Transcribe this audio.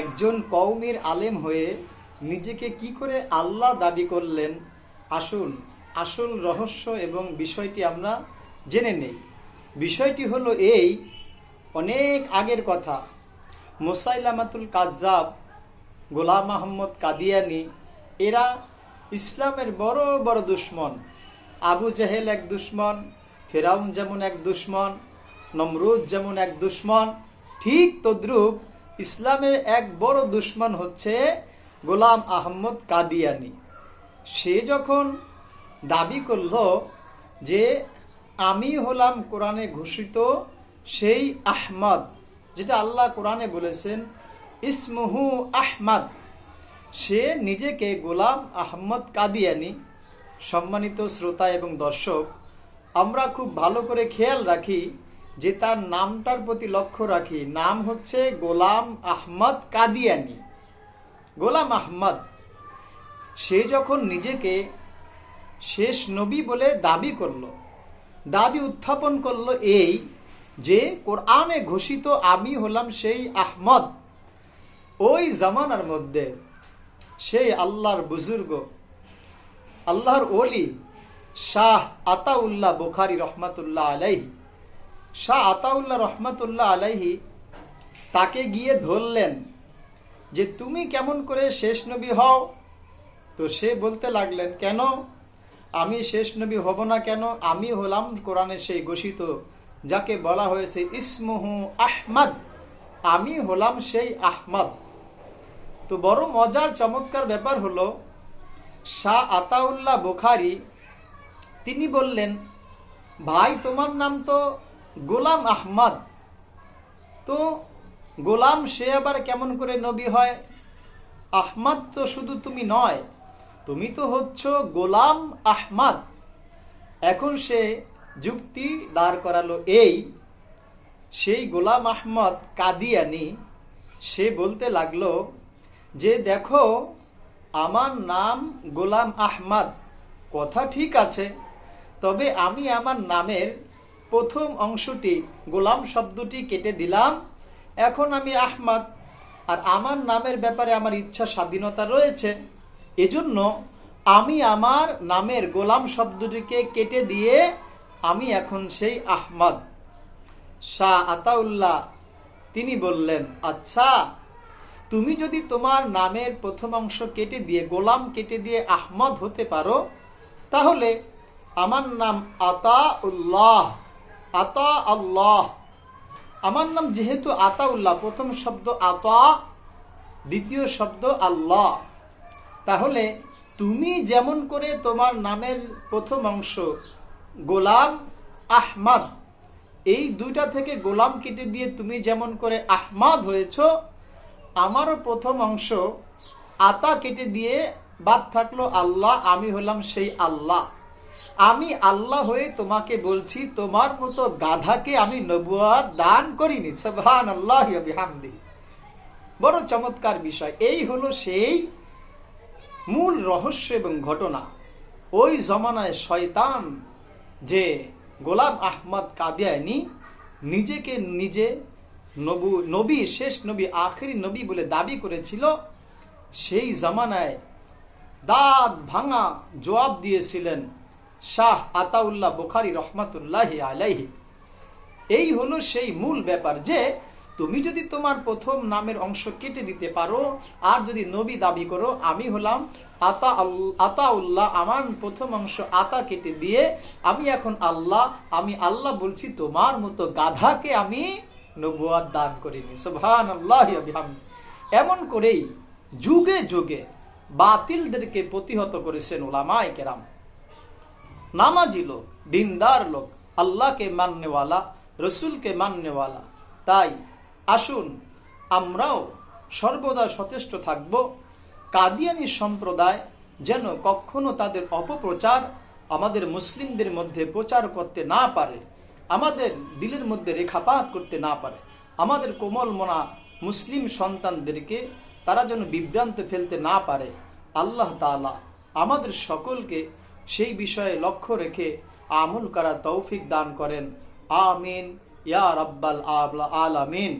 একজন কওমের আলেম হয়ে নিজেকে কি করে আল্লাহ দাবি করলেন? আসুন, আসল রহস্য এবং বিষয়টি আমরা জেনে নেই। বিষয়টি হলো এই, অনেক আগের কথা। মোসাইলামাতুল কাজাব গোলাম আহম্মদ কাদিয়ানি, এরা ইসলামের বড় বড় দুশ্মন। আবু জাহেল এক দুশ্মন, ফেরাউন যেমন এক দুশ্মন, নমরুদ যেমন এক দুশ্মন, ঠিক তদ্রূপ ইসলামের এক বড় দুশ্মন হচ্ছে গোলাম আহম্মদ কাদিয়ানি। সে যখন দাবি করল যে আমি হলাম কোরআনে ঘোষিত, সেই আহমদ, যেটা আল্লাহ কোরআনে বলেছেন, ইসমুহু আহমদ সে নিজেকে গোলাম আহমদ কাদিয়ানি। সম্মানিত শ্রোতা এবং দর্শক, আমরা খুব ভালো করে খেয়াল রাখি যে তার নামটার প্রতি লক্ষ্য রাখি, নাম হচ্ছে গোলাম আহমদ কাদিয়ানি। গোলাম আহমদ, সে যখন নিজেকে শেষ নবী বলে দাবি করল, দাবি উত্থাপন করল এই যে, কোরআনে ঘোষিত আমি হলাম সেই আহমদ। ওই জামানার মধ্যে সেই আল্লাহর বুজুর্গ, আল্লাহর ওলি শাহ আতাউল্লাহ বুখারি রহমাতুল্লাহ আলাইহি শাহ আতাউল্লাহ রহমাতুল্লাহ আলাইহি তাকে গিয়ে ধরলেন যে তুমি কেমন করে শেষ নবী হও? তো সে বলতে লাগলেন, কেন? আমি শেষ নবী হব না কেন? আমি হলাম কোরআনে সেই ঘোষিত, যাকে বলা হয়েছে ইসমহু আহমদ। আমি হলাম সেই আহমদ। তো বড় মজার চমৎকার ব্যাপার হলো, শাহ আতাউল্লাহ বুখারি, তিনি বললেন, ভাই, তোমার নাম তো গোলাম আহমদ। তো গোলাম সে আবার কেমন করে নবী হয়? আহমদ তো শুধু তুমি নয়, তুমি তো হচ্ছ গোলাম আহমদ। এখন সে যুক্তি দাঁড় করালো এই, সেই গোলাম আহমদ কাদিয়ানি, সে বলতে লাগল যে, দেখো, আমার নাম গোলাম আহমদ। কথা ঠিক আছে, তবে আমি আমার নামের প্রথম অংশটি গোলাম শব্দটি কেটে দিলাম। এখন আমি আহমাদ, আর আমার নামের ব্যাপারে আমার ইচ্ছা স্বাধীনতা রয়েছে। এজন্য আমি আমার নামের গোলাম শব্দটিকে কেটে দিয়ে আমি এখন সেই আহমদ। শাহ আতাউল্লাহ, তিনি বললেন আচ্ছা তুমি যদি তোমার নামের প্রথম অংশ কেটে দিয়ে গোলাম কেটে দিয়ে আহমদ হতে পারো, তাহলে আমার নাম আতা উল্লাহ আতা আল্লাহ। আমার নাম যেহেতু আতা উল্লাহ, প্রথম শব্দ আতা, দ্বিতীয় শব্দ আল্লাহ। তাহলে তুমি যেমন করে তোমার নামের প্রথম অংশ গোলাম আহমদ, এই দুইটা থেকে গোলাম কেটে দিয়ে তুমি যেমন করে আহমদ হয়েছ, আমারও প্রথম অংশ আতা কেটে দিয়ে বাদ থাকল আল্লাহ, আমি হলাম সেই আল্লাহ। আমি আল্লাহ হয়ে তোমাকে বলছি, তোমার মতো গাধাকে আমি নবুয়া দান করিনি। সবহান আল্লাহ বিহামদি বড় চমৎকার বিষয়। এই হলো সেই মূল রহস্য এবং ঘটনা। ওই জমানায় শয়তান যে গোলাম আহমদ কাদিয়ানি নিজেকে নিজে নবু, নবী, শেষ নবী, আখেরি নবী বলে দাবি করেছিল, সেই জমানায় দাঁত ভাঙা জবাব দিয়েছিলেন শাহ আতাউল্লাহ বুখারি রহমাতুল্লাহ আলাইহি। এই হলো সেই মূল ব্যাপার যে, তুমি যদি তোমার প্রথম নামের অংশ কেটে দিতে পারো, আর যদি নবী দাবি করো, আমি হলাম আতা আতাউল্লাহ, আমার প্রথম অংশ আতা কেটে দিয়ে আমি এখন আল্লাহ, আমি আল্লাহ বলছি তোমার মতো গাধাকে আমি নবুয়াদ দান করিনি। সুবহান আল্লাহ এমন করেই যুগে যুগে বাতিলদেরকে প্রতিহত করেছেন ওলামায় কেরাম। নামাজি লোক, দিনদার লোক, আল্লাহকে মাননেওয়ালা, রসুলকে মাননেওয়ালা। তাই আসুন, আমরাও সর্বদা সচেষ্ট থাকব। কাদিয়ানি সম্প্রদায় যেন কখনো তাদের অপপ্রচার আমাদের মুসলিমদের মধ্যে প্রচার করতে না পারে, আমাদের দিলের মধ্যে রেখাপাত করতে না পারে। আমাদের কোমল মনা মুসলিম সন্তানদেরকে তারা যেন বিভ্রান্ত ফেলতে না পারে। আল্লাহ তালা আমাদের সকলকে সেই বিষয়ে লক্ষ্য রেখে আমল করা তৌফিক দান করেন। আমিন। ইয়া রব্বাল আলামিন।